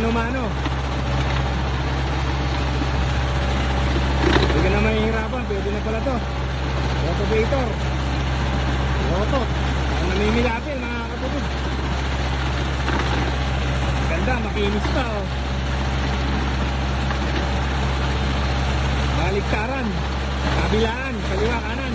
mano-mano. Hindi ka na mahihirapan, pwede na pala to. Rotovator. Roto. Ang namimilapin, mga kapatid. Ganda, makinis pa, oh. Baliktaran. Kabilaan, kaliwa, kanan.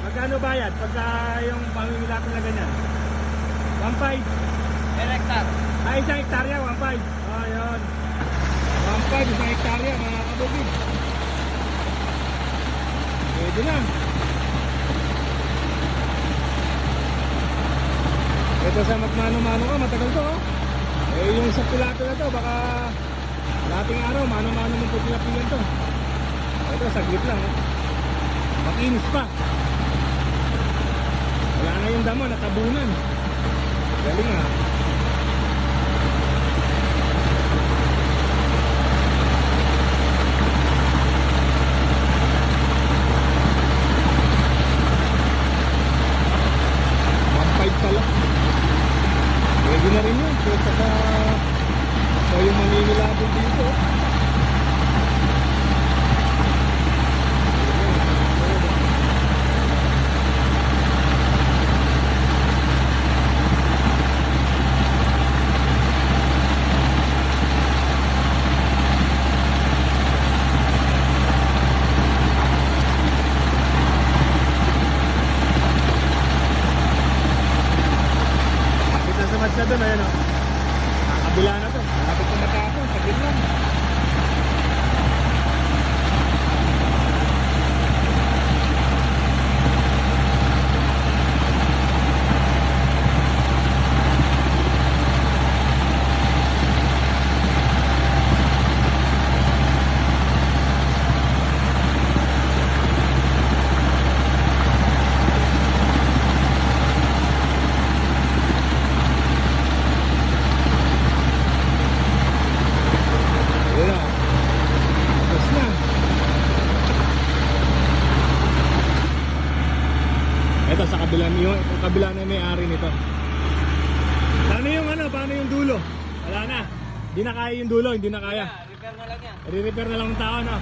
Magkano bayad pagka yung pamimilapil na ganyan? 1.5. Electar. Ay, isang hektarya, 1.5. Oh, yun. 1.5, isang hektarya, mga kabukid. Pwede na. Ito sa magmano-mano ka, matagal to, oh. Eh, yung sa pilato na to, baka lating araw, mano-mano mo po pilapilan to. Ito, saglit lang, oh. Makinis pa. Wala na yung damo, natabunan. Galing ah. Pala. Pwede na rin yun. So, saka so, yung maninilabon dito. Kapit na sa matcha doon, ayun o. Kakabila na to. Kapit na matapon, saglit lang. Ayun o. Tapos na. Ito sa kabila yung, kabila na may-ari nito. Paano yung ano? Paano yung dulo? Wala na. Hindi na kaya yung dulo, hindi na kaya. repair na lang yan. I-repair na lang ng tao, no?